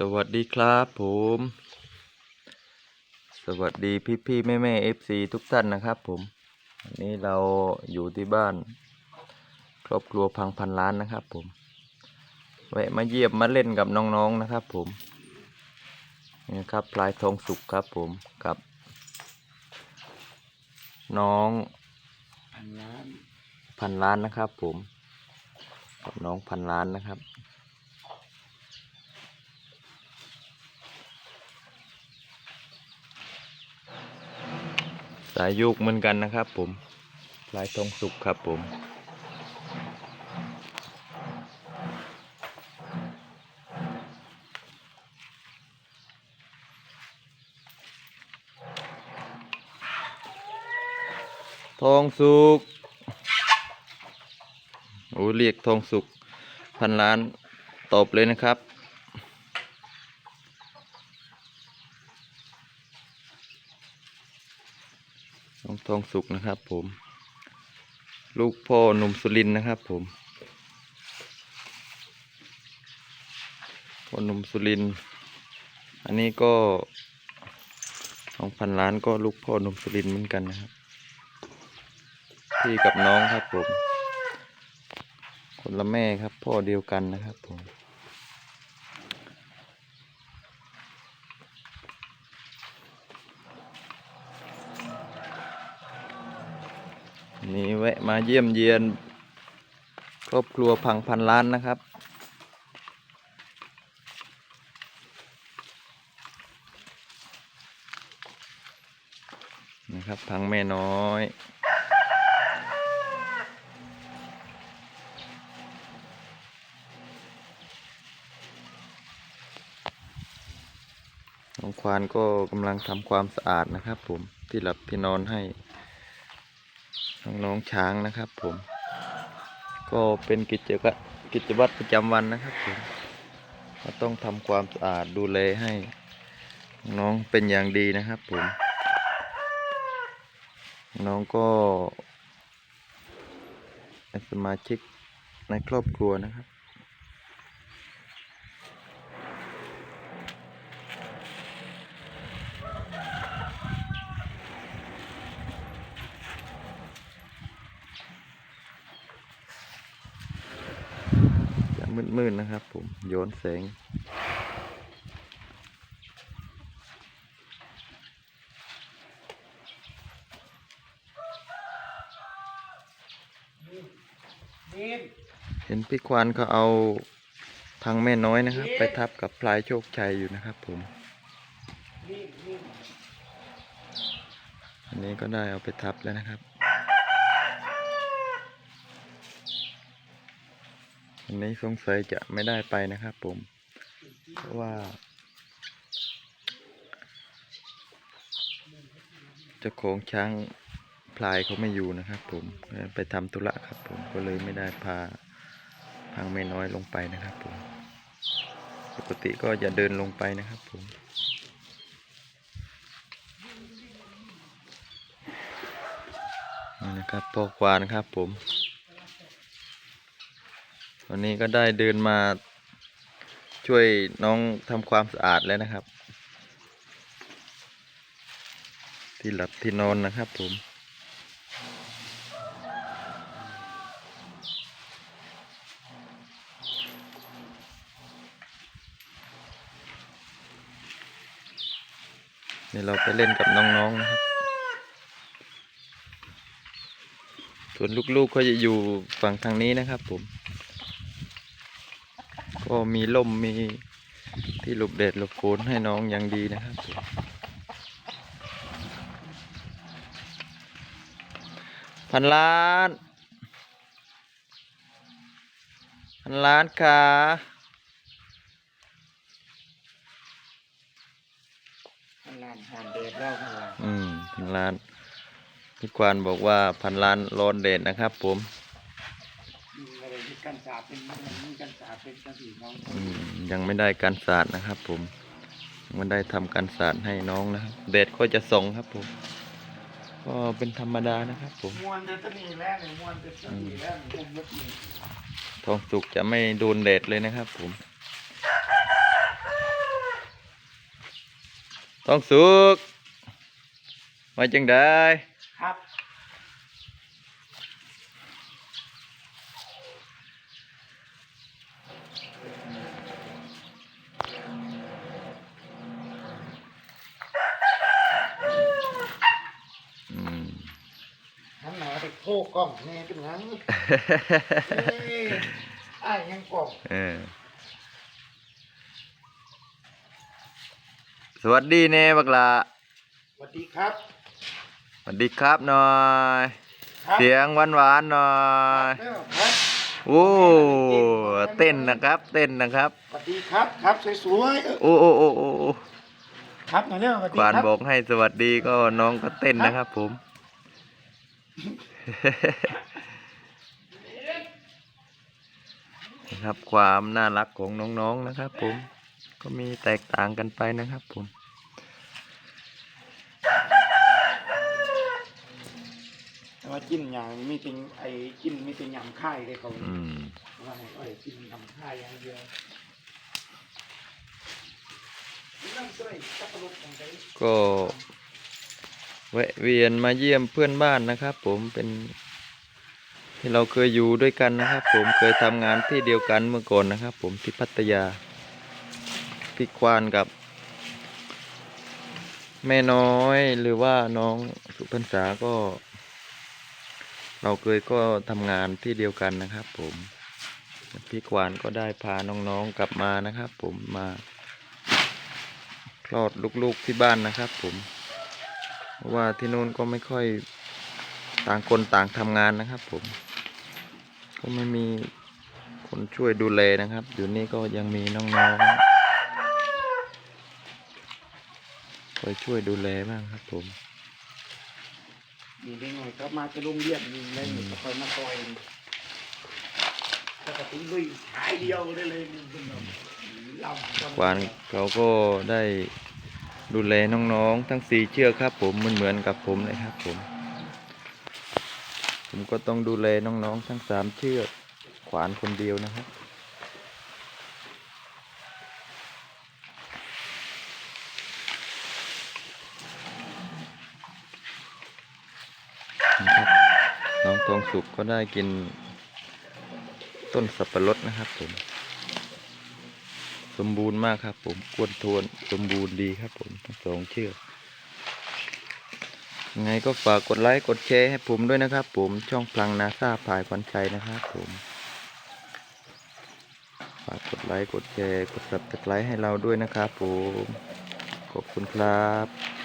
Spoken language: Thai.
สวัสดีครับผม สวัสดีพี่พี่แม่แม่เอฟซีทุกท่านนะครับผมวันนี้เราอยู่ที่บ้าน ครอบครัวพังพันล้านนะครับผม แวะมาเยี่ยมมาเล่นกับน้องๆนะครับผมนี่นะครับพลายทองสุกครับผมกับ น้องพันล้านพันล้านนะครับผม กับน้องพันล้านนะครับ สายยุกเหมือนกันนะครับผมลายทองสุกครับผม ทองสุกโอ้เรียกทองสุกพันล้านตบเลยนะครับ น้องทองสุกนะครับผม ลูกพ่อหนุ่มสุรินนะครับผมพ่อหนุ่มสุริน อันนี้ก็น้องพันล้านก็ลูกพ่อหนุ่มสุรินเหมือนกันนะครับ พี่กับน้องครับผม คนละแม่ครับพ่อเดียวกันนะครับผม วันนี้แวะมาเยี่ยมเยียน ครอบครัวพังพันล้านนะครับ นะครับพังแม่น้อยน้องควานก็กำลังทำความสะอาดนะครับผมที่หลับที่นอนให้ น้องช้างนะครับผม ก็เป็นกิจกะกิจวัตรประจำวันนะครับผมก็ต้องทำความสะอาดดูแลให้ น้องเป็นอย่างดีนะครับผม น้องก็สมาชิกในครอบครัวนะครับ มืดๆนะครับ ผมโยนแสงนี่เห็นพี่ควานเขาเอาพังแม่น้อยนะครับ ไปทับกับพลายโชคชัยอยู่นะครับผมนี่นี่อันนี้ก็ได้เอาไปทับแล้วนะครับ อันนี้สงสัยจะไม่ได้ไปนะครับผมเพราะว่าเจ้าของช้างพลายเขาไม่อยู่นะครับ ผมไปทำธุระครับ ผมก็เลยไม่ได้พาพังแม่น้อยลงไปนะครับ ผม ปกติก็จะเดินลงไปนะครับ ผมนี่นะครับพ่อควานครับผม วันนี้ก็ได้เดินมาช่วยน้องทำความสะอาดแล้วนะครับ ที่หลับที่นอนนะครับผมนี่เราไปเล่นกับน้องๆนะครับ ส่วนลูกๆก็จะอยู่ฝั่งทางนี้นะครับผม ก็มีล่มมีที่หลบแดดหลบฝนให้น้องอย่างดีนะครับผมพันล้าน พันล้านค่ะพันล้านหอนเดดแล้วพันล้านอืมพันล้านพี่ควานบอกว่าพันล้านร้อนแดดนะครับผมอะไรที่ กันสาบเป็นมีกันสาบเป็นกระสีน้องอืมยังไม่ได้การสาดนะครับผมยังไม่ได้ทำการสาดให้น้องนะครับแดดก็จะส่องครับผมก็เป็นธรรมดานะครับผมมวนจะตะนีแล้วเนี่ยมวนจะตะนีแล้วเนี่ยผมยกนี่ทองสุกจะไม่โดนแดดเลยนะครับผมต้องสุกมาจังได้ ครับ อืม หันหน้าไปโทรกล้องแน่เป็นหยังเอ้ยอ้ายยังกล้องเออสวัสดีเน่บักละสวัสดีครับสวัสดีครับหน่อย ครับเสียงหวานหวานๆหน่อย เด้อครับโอ้เต้นนะครับ เต้นนะครับ สวัสดีครับครับสวยๆเออโอ้โอ้โอ้โอ้โอ้ครับหน่อยเด้อสวัสดีควานครับบอกให้สวัสดีก็น้องก็เต้นนะครับ ผม นะครับความน่ารักของน้องๆนะครับ ผมก็มีแตกต่างกันไปนะครับ ผมแต่ว่ากินอย่างมีติงไอ้กินมีติงยำค่ายเลยเขาอืมว่าให้อ้อยกินยำค่ายอย่างเดียวนั่งใส่กั แวะเวียนมาเยี่ยมเพื่อนบ้านนะครับ ผมเป็นที่เราเคยอยู่ด้วยกันนะครับ ผมเคยทำงานที่เดียวกันเมื่อก่อนนะครับ ผมที่พัทยาพี่ควานกับ แม่น้อยหรือว่าน้องสุพรรษาก็ เราเคยก็ทำงานที่เดียวกันนะครับ ผมพี่ควานก็ได้พาน้องๆกลับมานะครับ ผมมาคลอดลูกๆที่บ้านนะครับ ผม เพราะว่าที่นู่นก็ไม่ค่อยต่างคนต่างทำงานนะครับ ผม ก็ไม่มีคนช่วยดูแลนะครับ อยู่นี่ก็ยังมีน้องๆคอยช่วยดูแลบ้างครับ ผมมีได้หน่อยครับมาจะโรงเรียนมีอะไรหนึ่งก็คอยมาคอยปกติลุยหายเดียวได้เลยนี่เป็นแบบลำควานเขาก็ได้ ดูแลน้องๆ ทั้งสี่เชือกครับ ผมเหมือนๆกับผมเลยครับผม ผมก็ต้องดูแลน้องๆ ทั้งสามเชือกขวานคนเดียวนะครับนะครับน้องทองสุกก็ได้กินต้นสับปะรดนะครับผม สมบูรณ์มากครับ ผมกวนทวนสมบูรณ์ดีครับ ผมทั้งสองเชือกไงก็ฝากกดไลค์กดแชร์ให้ผมด้วยนะครับ ผมช่องพลังนาซาผายควันชัยนะครับ ผมฝากกดไลค์กดแชร์กด subscribe ให้เราด้วยนะครับ ผมขอบคุณครับ